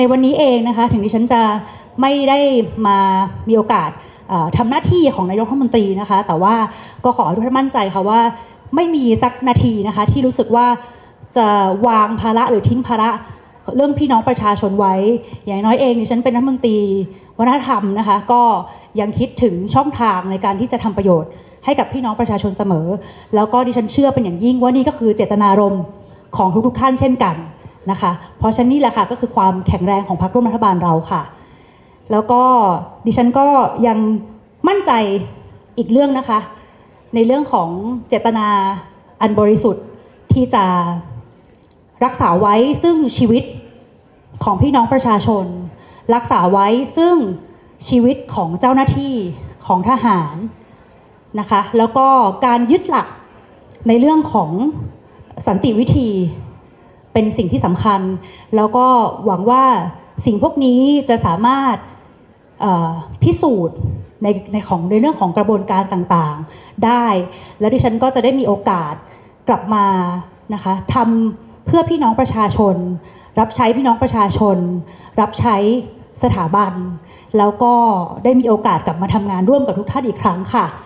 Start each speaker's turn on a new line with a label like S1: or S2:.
S1: ในวันนี้เองนะคะถึงดิฉันจะไม่ได้มามีโอกาสเอ่อทำหน้าที่ของนายกรัฐมนตรีนะคะ แต่ว่าก็ขอทุกท่านมั่นใจค่ะว่าไม่มีสักนาทีนะคะที่รู้สึกว่าจะวางภาระหรือทิ้งภาระเรื่องพี่น้องประชาชนไว้ อย่างน้อยเองดิฉันเป็นรัฐมนตรีวัฒนธรรมนะคะ ก็ยังคิดถึงช่องทางในการที่จะทำประโยชน์ ให้กับพี่น้องประชาชนเสมอ แล้วก็ดิฉันเชื่อเป็นอย่างยิ่งว่านี่ก็คือเจตนารมณ์ของทุกๆท่านเช่นกัน นะคะ เพราะฉะนั้นนี่แหละค่ะก็คือความแข็งแรงของพรรคร่วมรัฐบาลเราค่ะ แล้วก็ดิฉันก็ยังมั่นใจอีกเรื่องนะคะ ในเรื่องของเจตนาอันบริสุทธิ์ที่จะรักษาไว้ซึ่งชีวิตของพี่น้องประชาชน รักษาไว้ซึ่งชีวิตของเจ้าหน้าที่ของทหารนะคะ แล้วก็การยึดหลักในเรื่องของสันติวิธี เป็นสิ่งที่สำคัญ แล้วก็หวังว่าสิ่งพวกนี้จะสามารถพิสูจน์ในในของในเรื่องของกระบวนการต่างๆได้ แล้วดิฉันก็จะได้มีโอกาสกลับมานะคะทำเพื่อพี่น้องประชาชน รับใช้พี่น้องประชาชน รับใช้สถาบัน แล้วก็ได้มีโอกาสกลับมาทำงานร่วมกับทุกท่านอีกครั้งค่ะ